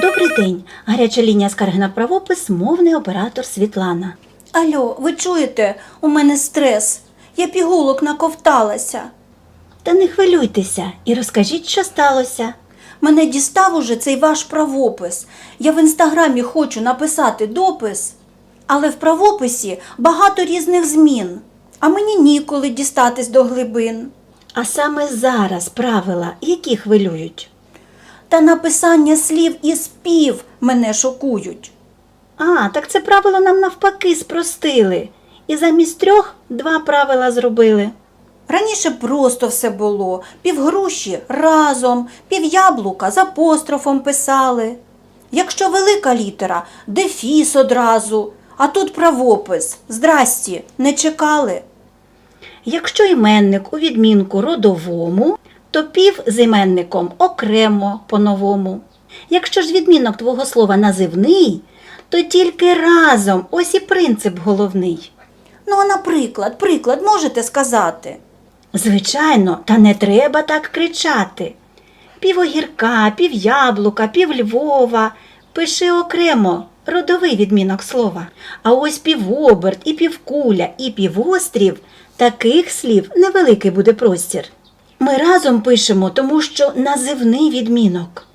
Добрий день. Гаряча лінія скарги на правопис, мовний оператор Світлана. Алло, ви чуєте, у мене стрес. Я пігулок наковталася. Та не хвилюйтеся і розкажіть, що сталося. Мене дістав уже цей ваш правопис. Я в інстаграмі хочу написати допис, але в правописі багато різних змін, а мені ніколи дістатись до глибин. А саме зараз правила, які хвилюють. Та написання слів і спів мене шокують. А, так це правило нам навпаки спростили. І замість трьох два правила зробили. Раніше просто все було. Півгруші разом, півяблука з апострофом писали. Якщо велика літера, дефіс одразу, а тут правопис. Здрасті, не чекали. Якщо іменник у відмінку родовому, то пів з іменником окремо по-новому. Якщо ж відмінок твого слова називний, то тільки разом ось і принцип головний. Ну, а наприклад, приклад можете сказати. Звичайно, та не треба так кричати. Пів огірка, пів яблука, пів Львова. Пиши окремо родовий відмінок слова. А ось півоберт, і півкуля, і півострів таких слів невеликий буде простір. Ми разом пишемо, тому що називний відмінок.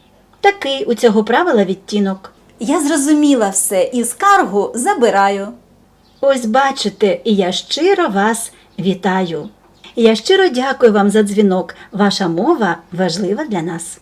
Такий у цього правила відтінок. Я зрозуміла все і скаргу забираю. Ось бачите, і я щиро вас вітаю. Я щиро дякую вам за дзвінок. Ваша мова важлива для нас.